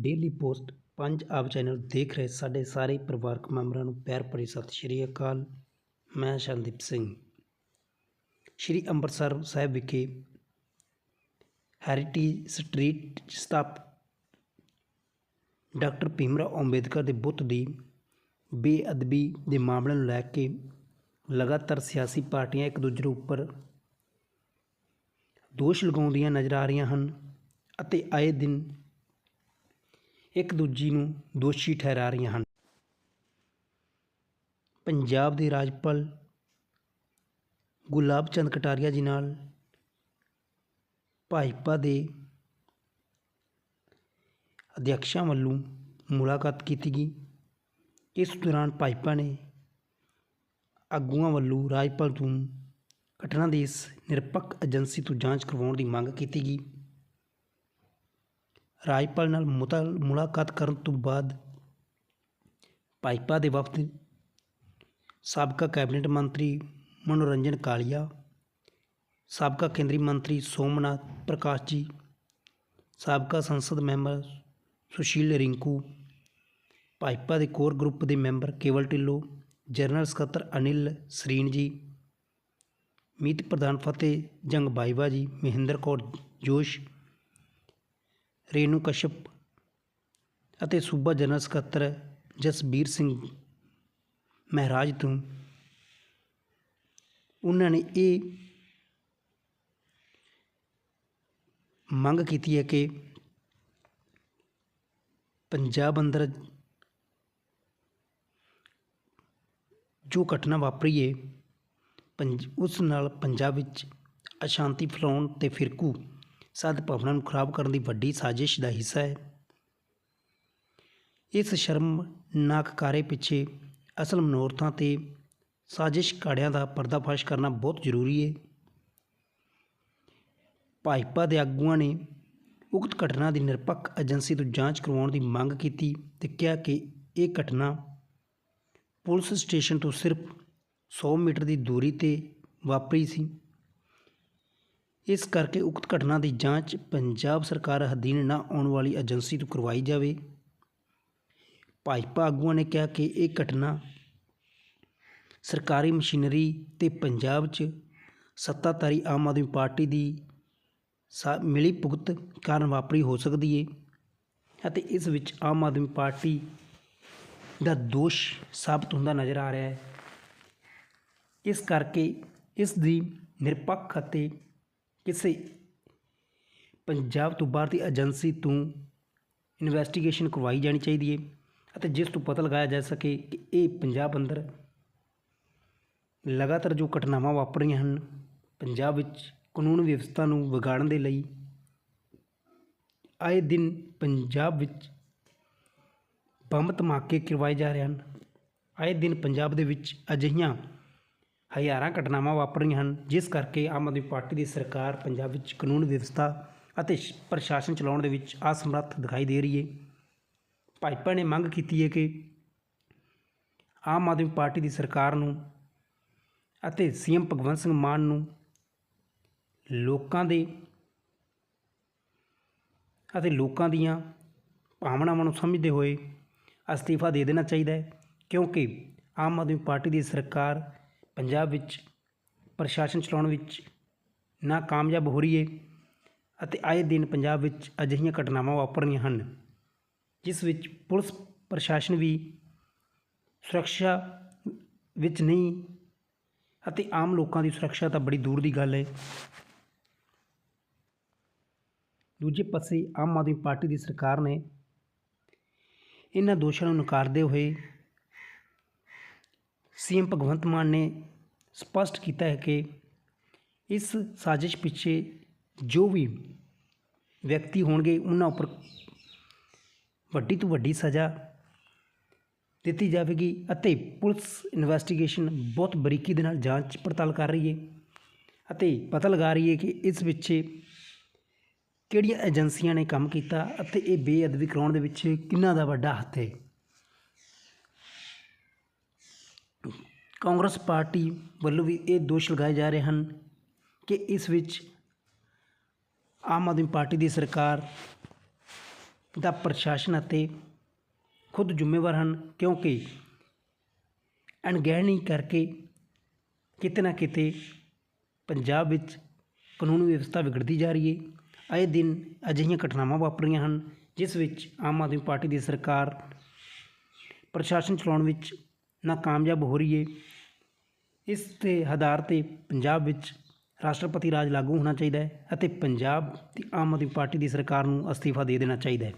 Daily post ਪੰਜ ਆਪ channel ਦੇਖ ਰਹੇ ਸਾਡੇ ਸਾਰੇ ਪਰਿਵਾਰਕ ਮੈਂਬਰਾਂ ਨੂੰ ਪਿਆਰ ਭਰੀ ਸਤਿ ਸ਼੍ਰੀ ਅਕਾਲ। ਮੈਂ ਸ਼ਰਨਦੀਪ ਸਿੰਘ। ਸ਼੍ਰੀ ਅੰਮ੍ਰਿਤਸਰ ਸਾਹਿਬ ਵਿਖੇ ਹੈਰੀਟੇਜ ਸਟਰੀਟ ਸਥਾਪ ਡਾਕਟਰ ਭੀਮਰਾਓ ਅੰਬੇਦਕਰ ਦੇ ਬੁੱਤ ਦੀ ਬੇਅਦਬੀ ਦੇ ਮਾਮਲੇ ਨੂੰ ਲੈ ਕੇ ਲਗਾਤਾਰ ਸਿਆਸੀ ਪਾਰਟੀਆਂ ਇੱਕ ਦੂਜੇ ਉੱਪਰ ਦੋਸ਼ ਲਗਾਉਂਦੀਆਂ ਨਜ਼ਰ ਆ ਰਹੀਆਂ ਹਨ ਅਤੇ ਆਏ ਦਿਨ ਇੱਕ ਦੂਜੀ ਨੂੰ ਦੋਸ਼ੀ ਠਹਿਰਾ ਰਹੀਆਂ ਹਨ। ਪੰਜਾਬ ਦੇ ਰਾਜਪਾਲ ਗੁਲਾਬ ਚੰਦ ਕਟਾਰੀਆ ਜੀ ਨਾਲ ਭਾਜਪਾ ਦੇ ਅਧਿਅਕਸ਼ਾਂ ਵੱਲੋਂ ਮੁਲਾਕਾਤ ਕੀਤੀ ਗਈ। ਇਸ ਦੌਰਾਨ ਭਾਜਪਾ ਨੇ ਆਗੂਆਂ ਵੱਲੋਂ ਰਾਜਪਾਲ ਤੋਂ ਘਟਨਾ ਦੀ ਇਸ ਨਿਰਪੱਖ ਏਜੰਸੀ ਤੋਂ ਜਾਂਚ ਕਰਵਾਉਣ ਦੀ ਮੰਗ ਕੀਤੀ ਗਈ। ਰਾਜਪਾਲ ਨਾਲ ਮੁਤਾ, ਮੁਲਾਕਾਤ ਕਰਨ ਤੋਂ ਬਾਅਦ ਭਾਜਪਾ ਦੇ ਵਫਦ ਸਾਬਕਾ ਕੈਬਨਿਟ ਮੰਤਰੀ ਮਨੋਰੰਜਨ ਕਾਲੀਆ, ਸਾਬਕਾ ਕੇਂਦਰੀ ਮੰਤਰੀ ਸੋਮਨਾਥ ਪ੍ਰਕਾਸ਼ ਜੀ, ਸਾਬਕਾ ਸੰਸਦ ਮੈਂਬਰ ਸੁਸ਼ੀਲ ਰਿੰਕੂ, ਭਾਜਪਾ ਦੇ ਕੋਰ ਗਰੁੱਪ ਦੇ ਮੈਂਬਰ ਕੇਵਲ ਢਿੱਲੋਂ, ਜਨਰਲ ਸਕੱਤਰ ਅਨਿਲ ਸਰੀਨ ਜੀ, ਮੀਤ ਪ੍ਰਧਾਨ ਫਤਿਹ ਜੰਗ ਬਾਈਵਾ ਜੀ, ਮਹਿੰਦਰ ਕੌਰ ਜੋਸ਼ ਰੇਨੂ ਕਸ਼ਪ ਅਤੇ ਸੂਬਾ ਜਨਰਲ ਸਕੱਤਰ ਜਸਬੀਰ ਸਿੰਘ ਮਹਾਰਾਜ ਤੋਂ ਉਹਨਾਂ ਨੇ ਇਹ ਮੰਗ ਕੀਤੀ ਹੈ ਕਿ ਪੰਜਾਬ ਅੰਦਰ ਜੋ ਘਟਨਾ ਵਾਪਰੀ ਹੈ, ਪੰਜ ਉਸ ਨਾਲ ਪੰਜਾਬ ਵਿੱਚ ਅਸ਼ਾਂਤੀ ਫੈਲਾਉਣ ਤੇ ਫਿਰਕੂ ਸਦਭਾਵਨਾ ਨੂੰ ਖਰਾਬ ਕਰਨ ਦੀ ਵੱਡੀ ਸਾਜ਼ਿਸ਼ ਦਾ ਹਿੱਸਾ ਹੈ। ਇਸ ਸ਼ਰਮਨਾਕ ਕਾਰੇ ਪਿੱਛੇ ਅਸਲ ਮਨੋਰਥਾਂ ਤੇ ਸਾਜ਼ਿਸ਼ ਕਾੜਿਆਂ ਦਾ ਪਰਦਾਫਾਸ਼ ਕਰਨਾ ਬਹੁਤ ਜ਼ਰੂਰੀ ਹੈ। ਭਾਜਪਾ ਦੇ ਆਗੂਆਂ ਨੇ ਉਕਤ ਘਟਨਾ ਦੀ ਨਿਰਪੱਖ ਏਜੰਸੀ ਤੋਂ ਜਾਂਚ ਕਰਵਾਉਣ ਦੀ ਮੰਗ ਕੀਤੀ ਤੇ ਕਿਹਾ ਕਿ ਇਹ ਘਟਨਾ ਪੁਲਿਸ ਸਟੇਸ਼ਨ ਤੋਂ ਸਿਰਫ 100 ਮੀਟਰ ਦੀ ਦੂਰੀ ਤੇ ਵਾਪਰੀ ਸੀ। ਇਸ ਕਰਕੇ ਉਕਤ ਘਟਨਾ ਦੀ ਜਾਂਚ ਪੰਜਾਬ ਸਰਕਾਰ ਅਧੀਨ ਨਾ ਆਉਣ ਵਾਲੀ ਏਜੰਸੀ ਤੋਂ ਕਰਵਾਈ ਜਾਵੇ। ਭਾਜਪਾ ਆਗੂਆਂ ਨੇ ਕਿਹਾ ਕਿ ਇਹ ਘਟਨਾ ਸਰਕਾਰੀ ਮਸ਼ੀਨਰੀ ਤੇ ਪੰਜਾਬ 'ਚ ਸੱਤਾਧਾਰੀ ਆਮ ਆਦਮੀ ਪਾਰਟੀ ਦੀ ਸਾ ਮਿਲੀ ਭੁਗਤ ਕਾਰਨ ਵਾਪਰੀ ਹੋ ਸਕਦੀ ਹੈ ਅਤੇ ਇਸ ਵਿੱਚ ਆਮ ਆਦਮੀ ਪਾਰਟੀ ਦਾ ਦੋਸ਼ ਸਾਬਤ ਹੁੰਦਾ ਨਜ਼ਰ ਆ ਰਿਹਾ ਹੈ। ਇਸ ਕਰਕੇ ਇਸ ਦੀ ਨਿਰਪੱਖ ਅਤੇ ਕਿਸੇ ਪੰਜਾਬ ਤੋਂ ਬਾਹਰ ਦੀ ਏਜੰਸੀ ਤੋਂ ਇਨਵੈਸਟੀਗੇਸ਼ਨ ਕਰਵਾਈ ਜਾਣੀ ਚਾਹੀਦੀ ਹੈ ਅਤੇ ਜਿਸ ਤੋਂ ਪਤਾ ਲਗਾਇਆ ਜਾ ਸਕੇ ਕਿ ਇਹ ਪੰਜਾਬ ਅੰਦਰ ਲਗਾਤਾਰ ਜੋ ਘਟਨਾਵਾਂ ਵਾਪਰੀਆਂ ਹਨ, ਪੰਜਾਬ ਵਿੱਚ ਕਾਨੂੰਨ ਵਿਵਸਥਾ ਨੂੰ ਵਿਗਾੜਨ ਦੇ ਲਈ ਆਏ ਦਿਨ ਪੰਜਾਬ ਵਿੱਚ ਬੰਬ ਧਮਾਕੇ ਕਰਵਾਏ ਜਾ ਰਹੇ ਹਨ। ਆਏ ਦਿਨ ਪੰਜਾਬ ਦੇ ਵਿੱਚ ਅਜਿਹੀਆਂ ਹਜ਼ਾਰਾਂ ਘਟਨਾਵਾਂ ਵਾਪਰ ਰਹੀਆਂ ਹਨ, ਜਿਸ ਕਰਕੇ ਆਮ ਆਦਮੀ ਪਾਰਟੀ ਦੀ ਸਰਕਾਰ ਪੰਜਾਬ ਵਿੱਚ ਕਾਨੂੰਨ ਵਿਵਸਥਾ ਅਤੇ ਸ਼- ਪ੍ਰਸ਼ਾਸਨ ਚਲਾਉਣ ਦੇ ਵਿੱਚ ਅਸਮਰੱਥ ਦਿਖਾਈ ਦੇ ਰਹੀ ਹੈ। ਭਾਜਪਾ ਨੇ ਮੰਗ ਕੀਤੀ ਹੈ ਕਿ ਆਮ ਆਦਮੀ ਪਾਰਟੀ ਦੀ ਸਰਕਾਰ ਨੂੰ ਅਤੇ ਸੀਐਮ ਭਗਵੰਤ ਸਿੰਘ ਮਾਨ ਨੂੰ ਲੋਕਾਂ ਦੇ ਅਤੇ ਲੋਕਾਂ ਦੀਆਂ ਭਾਵਨਾਵਾਂ ਨੂੰ ਸਮਝਦੇ ਹੋਏ ਅਸਤੀਫਾ ਦੇ ਦੇਣਾ ਚਾਹੀਦਾ ਹੈ, ਕਿਉਂਕਿ ਆਮ ਆਦਮੀ ਪਾਰਟੀ ਦੀ ਸਰਕਾਰ ਪੰਜਾਬ ਵਿੱਚ ਪ੍ਰਸ਼ਾਸਨ ਚਲਾਉਣ ਵਿੱਚ ਨਾ ਕਾਮਯਾਬ ਹੋ ਰਹੀ ਹੈ ਅਤੇ ਆਏ ਦਿਨ ਪੰਜਾਬ ਵਿੱਚ ਅਜਿਹੀਆਂ ਘਟਨਾਵਾਂ ਵਾਪਰ ਰਹੀਆਂ ਹਨ, ਜਿਸ ਵਿੱਚ ਪੁਲਿਸ ਪ੍ਰਸ਼ਾਸਨ ਵੀ ਸੁਰੱਖਿਆ ਵਿੱਚ ਨਹੀਂ ਅਤੇ ਆਮ ਲੋਕਾਂ ਦੀ ਸੁਰੱਖਿਆ ਤਾਂ ਬੜੀ ਦੂਰ ਦੀ ਗੱਲ ਹੈ ਦੂਜੇ ਪਾਸੇ ਆਮ ਆਦਮੀ ਪਾਰਟੀ ਦੀ ਸਰਕਾਰ ਨੇ ਇਹਨਾਂ ਦੋਸ਼ਾਂ ਨੂੰ ਨਕਾਰਦੇ ਹੋਏ ਸੀਐਮ ਭਗਵੰਤ ਮਾਨ ਨੇ ਸਪਸ਼ਟ ਕੀਤਾ ਹੈ ਕਿ ਇਸ ਸਾਜ਼ਿਸ਼ ਪਿੱਛੇ ਜੋ ਵੀ ਵਿਅਕਤੀ ਹੋਣਗੇ, ਉਹਨਾਂ ਉੱਪਰ ਵੱਡੀ ਤੋਂ ਵੱਡੀ ਸਜ਼ਾ ਦਿੱਤੀ ਜਾਵੇਗੀ ਅਤੇ ਪੁਲਿਸ ਇਨਵੈਸਟੀਗੇਸ਼ਨ ਬਹੁਤ ਬਰੀਕੀ ਦੇ ਨਾਲ ਜਾਂਚ ਪੜਤਾਲ ਕਰ ਰਹੀ ਹੈ ਅਤੇ ਪਤਾ ਲਗਾ ਰਹੀ ਹੈ ਕਿ ਇਸ ਪਿੱਛੇ ਕਿਹੜੀਆਂ ਏਜੰਸੀਆਂ ਨੇ ਕੰਮ ਕੀਤਾ ਅਤੇ ਇਹ ਬੇਅਦਬੀ ਕਰਾਉਣ ਦੇ ਵਿੱਚ ਕਿਹਨਾਂ ਦਾ ਵੱਡਾ ਹੱਥ ਹੈ। ਕਾਂਗਰਸ ਪਾਰਟੀ ਵੱਲੋਂ ਵੀ ਇਹ ਦੋਸ਼ ਲਗਾਏ ਜਾ ਰਹੇ ਹਨ ਕਿ ਇਸ ਵਿੱਚ ਆਮ ਆਦਮੀ ਪਾਰਟੀ ਦੀ ਸਰਕਾਰ ਦਾ ਪ੍ਰਸ਼ਾਸਨ ਅਤੇ ਖੁਦ ਜ਼ਿੰਮੇਵਾਰ ਹਨ, ਕਿਉਂਕਿ ਅਣਗਹਿਣੀ ਕਰਕੇ ਕਿਤੇ ਨਾ ਕਿਤੇ ਪੰਜਾਬ ਵਿੱਚ ਕਾਨੂੰਨ ਵਿਵਸਥਾ ਵਿਗੜਦੀ ਜਾ ਰਹੀ ਹੈ। ਆਏ ਦਿਨ ਅਜਿਹੀਆਂ ਘਟਨਾਵਾਂ ਵਾਪਰੀਆਂ ਹਨ, ਜਿਸ ਵਿੱਚ ਆਮ ਆਦਮੀ ਪਾਰਟੀ ਦੀ ਸਰਕਾਰ ਪ੍ਰਸ਼ਾਸਨ ਚਲਾਉਣ ਵਿੱਚ ਨਾਕਾਮਯਾਬ ਹੋ ਰਹੀ ਹੈ। ਇਸ ਦੇ ਆਧਾਰ 'ਤੇ ਪੰਜਾਬ ਵਿੱਚ ਰਾਸ਼ਟਰਪਤੀ ਰਾਜ ਲਾਗੂ ਹੋਣਾ ਚਾਹੀਦਾ ਹੈ ਅਤੇ ਪੰਜਾਬ ਦੀ ਆਮ ਆਦਮੀ ਪਾਰਟੀ ਦੀ ਸਰਕਾਰ ਨੂੰ ਅਸਤੀਫਾ ਦੇ ਦੇਣਾ ਚਾਹੀਦਾ ਹੈ।